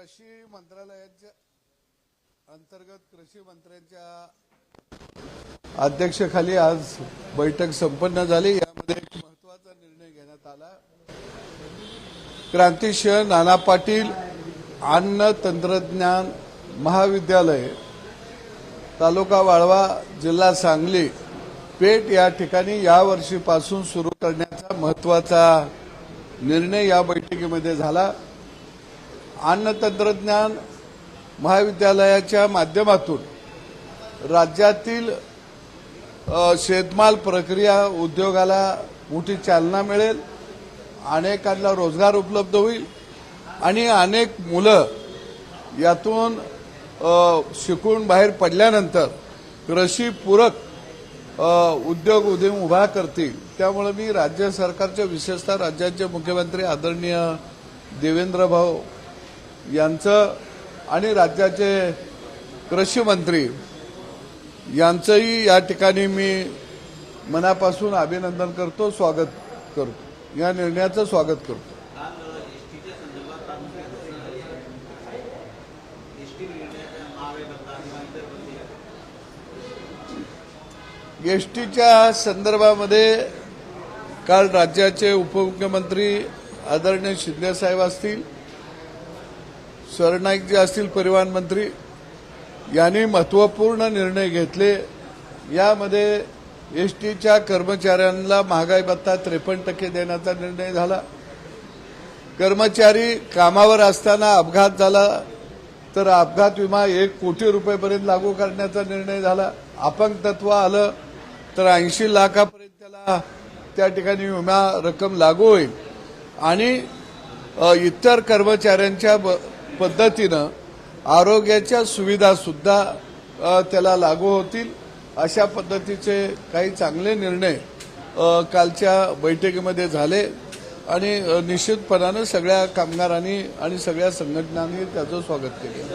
कृषी मंत्रालयाच्या अंतर्गत कृषी मंत्र्यांच्या अध्यक्षखाली आज बैठक संपन्न झाली. यामध्ये एक महत्त्वाचा निर्णय घेण्यात आला. क्रांतिसिंह नाना पाटील अन्न तंत्रज्ञान महाविद्यालय तालुका वाळवा जिल्हा सांगली पेठ या ठिकाणी या वर्षीपासून सुरू करण्याचा महत्त्वाचा निर्णय या बैठकीमध्ये झाला. अन्न तंत्रज्ञान महाविद्यालयाच्या माध्यमातून राज्यातील शेतमाल प्रक्रिया उद्योगाला मोठी चालना मिळेल अनेकांना रोजगार उपलब्ध होईल आणि अनेक मुलं यातून शिकून बाहेर पडल्यानंतर कृषीपूरक उद्योग उद्यम उभा करतील. त्यामुळे मी राज्य सरकारच्या विशेषतः राज्याचे मुख्यमंत्री आदरणीय देवेंद्र भाऊ यांचं आणि राज्याचे कृषी मंत्री यांचंही या ठिकाणी मी मनापासून अभिनंदन करतो स्वागत करतो. या निर्णयाचं स्वागत करतो. काल एसटीच्या एसटीच्या संदर्भामध्ये काल राज्याचे उपमुख्यमंत्री आदरणीय शिंदे साहेब असतील सरनाईक जे असतील परिवहन मंत्री यांनी महत्त्वपूर्ण निर्णय घेतले. यामध्ये एस टीच्या कर्मचाऱ्यांना महागाई भत्ता त्रेपन्न टक्के देण्याचा निर्णय झाला. कर्मचारी कामावर असताना अपघात झाला. तर अपघात विमा एक कोटी रुपयेपर्यंत लागू करण्याचा निर्णय झाला. अपंगतत्व आलं तर ऐंशी लाखापर्यंत त्याला त्या ठिकाणी विमा रक्कम लागू होईल. आणि इतर कर्मचाऱ्यांच्या ब- पद्धतीनं आरोग्याच्या सुविधा सुद्धा अ, त्याला लागू होतील. अशा पद्धतीचे काही चांगले निर्णय कालच्या बैठकीमध्ये झाले. आणि निश्चितपणानं सगळ्या कामगारांनी आणि सगळ्या संघटनांनी त्याचं स्वागत केलं.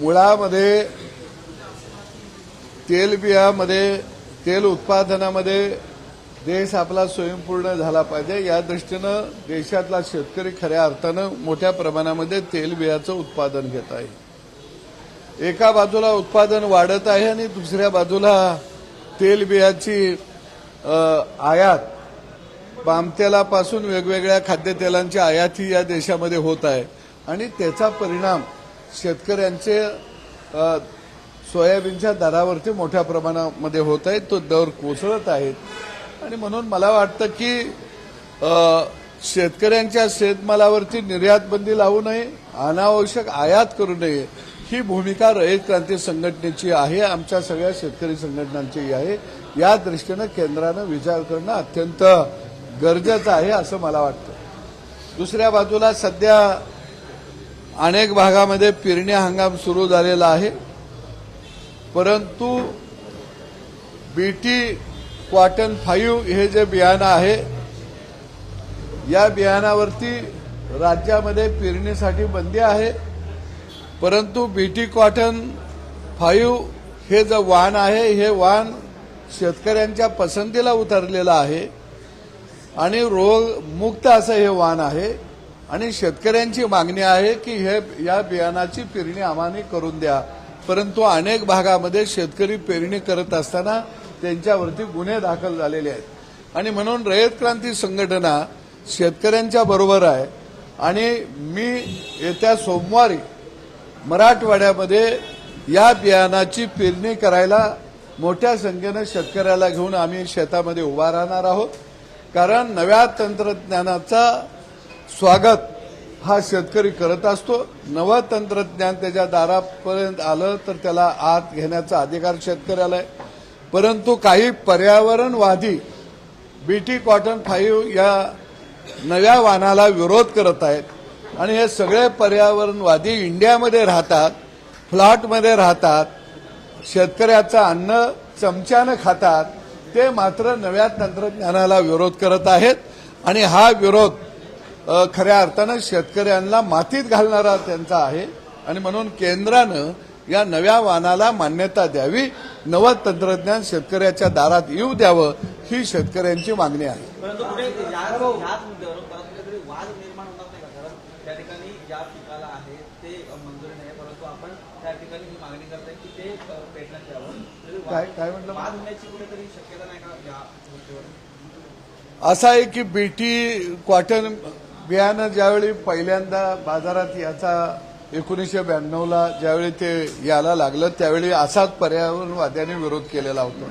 मुळामध्ये तेलबियामध्ये तेल उत्पादनामध्ये देश आपला स्वयंपूर्ण झाला पाहिजे. या दृष्टीनं देशातला शेतकरी खऱ्या अर्थानं मोठ्या प्रमाणामध्ये तेलबियाचं उत्पादन घेत आहे. एका बाजूला उत्पादन वाढत आहे आणि दुसऱ्या बाजूला तेलबियाची आयात पामतेलापासून वेगवेगळ्या खाद्यतेलांची आयात ही या देशामध्ये होत आहे. आणि त्याचा परिणाम शेतकऱ्यांचे सोयाबीनच्या दरावरती मोठ्या प्रमाणामध्ये होत आहेत तो दर कोसळत आहेत आणि म्हणून मला वाटतं की शेतकऱ्यांच्या शेतमालावरती निर्यात बंदी लावू नये अनावश्यक आयात करू नये ही भूमिका रयत क्रांती संघटनेची आहे आमच्या सगळ्या शेतकरी संघटनांची आहे. या दृष्टीनं केंद्रानं विचार करणं अत्यंत गरजेचं आहे असं मला वाटतं. दुसऱ्या बाजूला सध्या अनेक भागामध्ये पेरणी हंगाम सुरू झालेला आहे. परंतु बीटी क्वाटन फाईव्ह हे जे बियाणं आहे या बियाणावरती राज्यामध्ये पेरणीसाठी बंदी आहे. परंतु बीटी कॉटन फाईव्ह हे जे वाण आहे हे वाण शेतकऱ्यांच्या पसंतीला उतरलेलं आहे आणि रोगमुक्त असं हे वाण आहे. आणि शेतकऱ्यांची मागणी आहे की हे या बियाणाची पेरणी आम्हाने करून द्या. परंतु अनेक भागामध्ये शेतकरी पेरणी करत असताना त्यांच्यावरती गुन्हे दाखल झालेले आहेत. आणि म्हणून रयत क्रांती संघटना शेतकऱ्यांच्या बरोबर आहे. आणि मी येत्या सोमवारी मराठवाड्यामध्ये या बियाणाची पेरणी करायला मोठ्या संख्येनं शेतकऱ्याला घेऊन आम्ही शेतामध्ये उभा राहणार आहोत. कारण नव्या तंत्रज्ञानाचा स्वागत हा शेतकरी करत असतो. नवं तंत्रज्ञान त्याच्या दारापर्यंत आलं तर त्याला आत घेण्याचा अधिकार शेतकऱ्याला आहे. परंतु काही पर्यावरणवादी बीटी कॉटन फाईव्ह या नव्या वाहनाला विरोध करत आहेत. आणि हे सगळे पर्यावरणवादी इंडियामध्ये राहतात फ्लॅटमध्ये राहतात शेतकऱ्याचं अन्न चमच्यानं खातात ते मात्र नव्या तंत्रज्ञानाला विरोध करत आहेत. आणि हा विरोध खऱ्या अर्थानं शेतकऱ्यांना मातीत घालणारा त्यांचा आहे. आणि म्हणून केंद्रानं या नव्या वाहनाला मान्यता द्यावी. नवं तंत्रज्ञान शेतकऱ्याच्या दारात येऊ द्यावं ही शेतकऱ्यांची मागणी आहे. ही काय- काय म्हटलं? असं आहे की बीटी कॉटन बियाणं ज्यावेळी पहिल्यांदा बाजारात याचा एकोणीसशे ब्याण्णवला ज्यावेळी ते यायला लागलं त्यावेळी असाच पर्यावरणवाद्यांनी विरोध केलेला होता.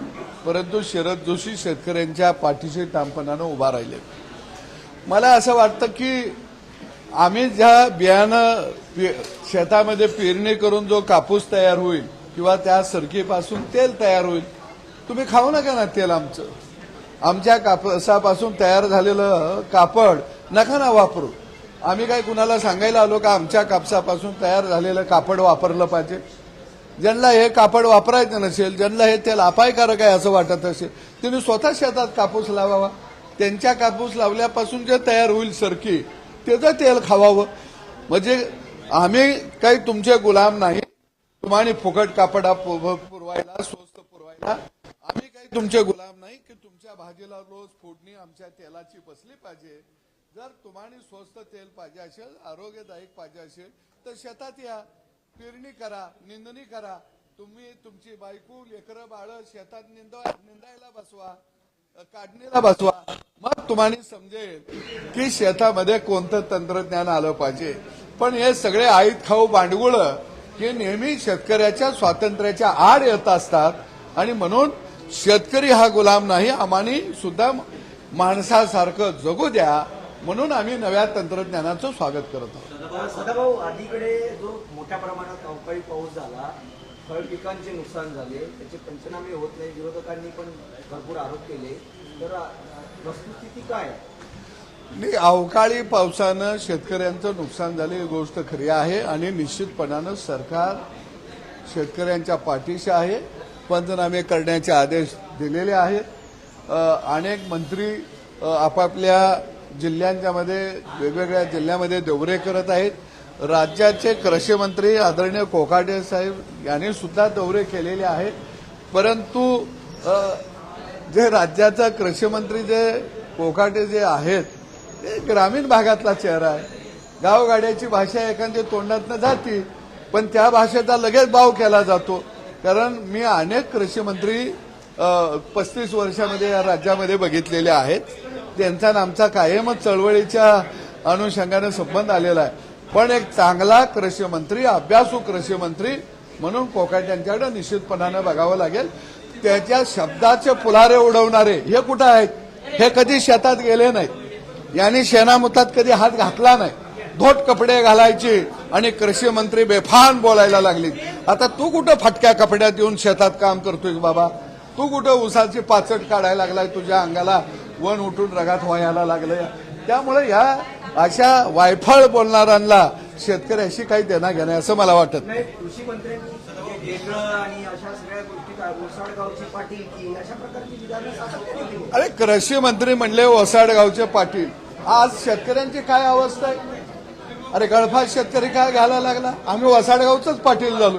परंतु शरद जोशी शेतकऱ्यांच्या पाठीशी ठामपणानं उभा राहिले. मला असं वाटतं की आम्ही ज्या बियाणं शेतामध्ये पेरणी करून जो कापूस तयार होईल किंवा त्या सरकीपासून तेल तयार होईल तुम्ही खाऊ नका ना तेल आमचं. आमच्या कापसापासून तयार झालेलं कापड नका ना वापरू. आम्ही काय कुणाला सांगायला आलो का आमच्या कापसापासून तयार झालेलं कापड वापरलं पाहिजे? ज्यांना हे कापड वापरायचं नसेल ज्यांना हे तेल अपायकारक आहे असं वाटत असेल त्यांनी स्वतः शेतात कापूस लावावा. त्यांच्या कापूस लावल्यापासून जे तयार होईल सरकी त्याचं तेल खावावं. म्हणजे आम्ही काही तुमचे गुलाम नाही. तुम्हाला फुकट कापडा पु- पुरवायला स्वस्त पुरवायला आम्ही काही तुमचे गुलाम नाही की तुमच्या भाजीला रोज फोडणी आमच्या तेलाची बसली पाहिजे. जर तुम्हाला स्वस्त तेल पाहिजे असेल आरोग्यदायक पाहिजे असेल तर शेतात या. पेरणी करा निंदणी करा. तुम्ही तुमची बायको लेकरं बाळ शेतात निंदा निंदायला बसवा काढणीला बसवा. मग तुम्हाला समजेल की शेतामध्ये कोणतं तंत्रज्ञान आलं पाहिजे. पण हे सगळे आईत खाऊ भांडगुळ हे नेहमी शेतकऱ्याच्या स्वातंत्र्याच्या आड येत असतात. आणि म्हणून शेतकरी हा गुलाम नाही आम्हाने सुद्धा माणसासारखं जगू द्या. म्हणून आम्ही नव्या तंत्रज्ञानाचं स्वागत करत आहोत. सदाभाऊ अलीकडे जो मोठ्या प्रमाणात अवकाळी पाऊस झाला फळ पिकांचे नुकसान झाले त्याचे पंचनामे होत नाही विरोधकांनी पण भरपूर आरोप केले. तर वस्तुस्थिती काय? नाही अवकाळी पावसानं शेतकऱ्यांचं नुकसान झाले ही गोष्ट खरी आहे आणि निश्चितपणानं सरकार शेतकऱ्यांच्या पाठीशी आहे पंचनामे करण्याचे आदेश दिलेले आहेत. अनेक मंत्री आपापल्या जिल्ह्यांच्या मध्ये वेगवेगळ्या जिल्ह्यामध्ये दौरे करत आहेत. राज्याचे कृषी मंत्री आदरणीय कोकाटे साहेब यांनी सुद्धा दौरे केलेले आहेत. परंतु जे राज्याचा कृषी मंत्री जे कोकाटे जे आहेत ते ग्रामीण भागातला चेहरा आहे. गावगाड्याची भाषा एखाद्या तोंडातनं जाती पण त्या भाषेचा लगेच भाव केला जातो. कारण मी अनेक कृषी मंत्री पस्तीस वर्षामध्ये या राज्यामध्ये बघितलेले आहेत. त्यांचा आणि आमचा कायमच चळवळीच्या अनुषंगाने संबंध आलेला आहे. पण एक चांगला कृषी मंत्री अभ्यासू कृषी मंत्री म्हणून कोकाट यांच्याकडे निश्चितपणानं बघावं लागेल. त्याच्या शब्दाचे फुलारे उडवणारे हे कुठं आहेत? हे कधी शेतात गेले नाहीत. यांनी शेणामुतात कधी हात घातला नाही. धोट कपडे घालायची आणि कृषी मंत्री बेफान बोलायला लागली. आता तू कुठं फटक्या कपड्यात येऊन शेतात काम करतोय बाबा? तू कुठं उसाची पाचट काढायला लागलाय तुझ्या अंगाला? वन उठून रगात व्हायला लागलंय. त्यामुळे या अशा वायफळ बोलणाऱ्यांना शेतकऱ्याशी काही देणं घेणं असं मला वाटत नाही. कृषी केली? अरे कृषी मंत्री म्हणले ओसाडगावचे पाटील. आज शेतकऱ्यांची काय अवस्था आहे? अरे गळफास शेतकरी काय घ्यायला लागला? आम्ही वसाडगावचंच पाटील झालो.